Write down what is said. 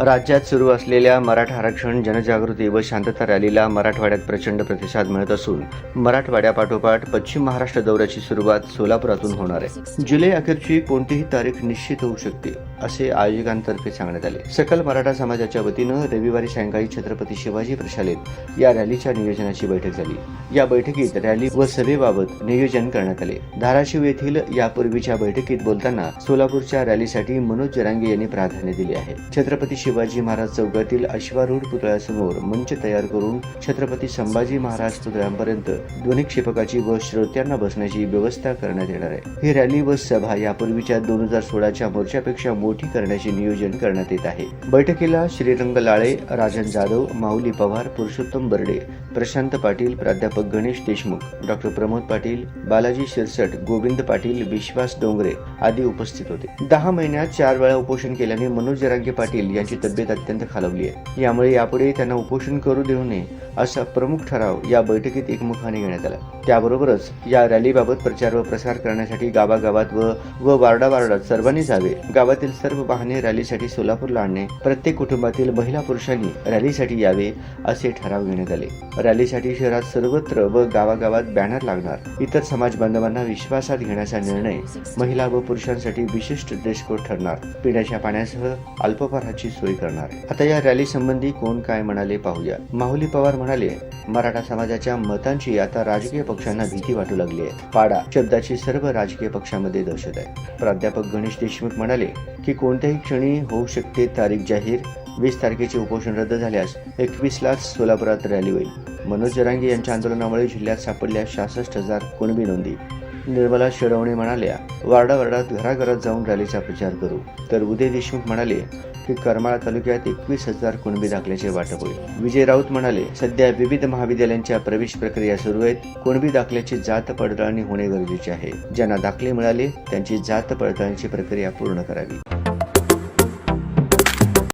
राज्यात सुरू असलेल्या मराठा आरक्षण जनजागृती व शांतता रॅलीला मराठवाड्यात प्रचंड प्रतिसाद मिळत असून मराठवाड्यापाठोपाठ पश्चिम महाराष्ट्र दौऱ्याची सुरुवात सोलापुरातून होणार आहे. जुलै अखेरची कोणतीही तारीख निश्चित होऊ शकते. असे आयोजकांतर्फे सांगण्यात आले. सकल मराठा समाजाच्या वतीनं रविवारी सायंकाळी छत्रपती शिवाजी प्रशालेत या रॅलीच्या नियोजनाची बैठक झाली. या बैठकीत रॅली व सभेबाबत नियोजन करण्यात आले. धाराशिव येथील यापूर्वीच्या बैठकीत बोलताना सोलापूरच्या रॅलीसाठी मनोज जरांगे यांनी प्राधान्य दिले आहे. छत्रपती शिवाजी महाराज चौकातील अश्वारूढ पुतळ्यासमोर मंच तयार करून छत्रपती संभाजी महाराज पुतळ्यांपर्यंत ध्वनिक्षेपकाची व श्रोत्यांना बसण्याची व्यवस्था करण्यात येणार आहे. ही रॅली व सभा यापूर्वीच्या दोन हजार सोळाच्या मोर्चापेक्षा मोठी करण्याचे नियोजन करण्यात येत आहे. बैठकीला श्रीरंग लाळे राजन जाधव माऊली पवार पुरुषोत्तम बर्डे प्रशांत पाटील प्राध्यापक गणेश देशमुख डॉक्टर प्रमोद पाटील बालाजी शिरसट गोविंद पाटील विश्वास डोंगरे आदी उपस्थित होते. दहा महिन्यात चार वेळा उपोषण केल्याने मनोज जरांगे पाटील यांची तब्येत अत्यंत खालावली आहे. यामुळे यापुढे त्यांना उपोषण करू देऊ नये असा प्रमुख ठराव या बैठकीत एकमुखाने घेण्यात आला. त्याबरोबरच या रॅलीबाबत प्रचार व प्रसार करण्यासाठी गावागावात व व वार्डावार्डात सर्वांनी जावे गावातील सर्व वाहने रॅलीसाठी सोलापूरला आणणे प्रत्येक कुटुंबातील महिला पुरुषांनी रॅलीसाठी यावे असे ठराव घेण्यात आले. रॅलीसाठी शहरात सर्वत्र व गावागावात बॅनर लागणार. इतर समाज बांधवांना विश्वासात घेण्याचा निर्णय महिला व पुरुषांसाठी विशिष्ट ड्रेस कोड ठरणार. पिण्याच्या पाण्यासह अल्पपहाराची सोय करणार. आता या रॅली संबंधी कोण काय म्हणाले पाहूया. माहुली पवार म्हणाले मराठा समाजाच्या मतांची आता राजकीय पक्षांना भीती वाटू लागली आहे. पाडा शब्दाची सर्व राजकीय पक्षामध्ये दहशत आहे. प्राध्यापक गणेश देशमुख म्हणाले की कोणत्याही क्षणी होऊ शकते तारीख जाहीर. वीस तारखेचे उपोषण रद्द झाल्यास एकवीसलाच सोलापुरात रॅली होईल. मनोज जरांगे यांच्या आंदोलनामुळे जिल्ह्यात सापडल्या सहासष्ट हजार कुणबी नोंदी. निर्मला शिरवणे म्हणाल्या वार्डावार्डात घराघरात जाऊन रॅलीचा प्रचार करू. तर उदय देशमुख म्हणाले की करमाळा तालुक्यात एकवीस हजार कुणबी दाखल्याचे वाटप होईल. विजय राऊत म्हणाले सध्या विविध महाविद्यालयांच्या प्रवेश प्रक्रिया सुरू आहेत. कुणबी दाखल्याची जात पडताळणी होणे गरजेचे आहे. ज्यांना दाखले मिळाले त्यांची जात पडताळणीची प्रक्रिया पूर्ण करावी.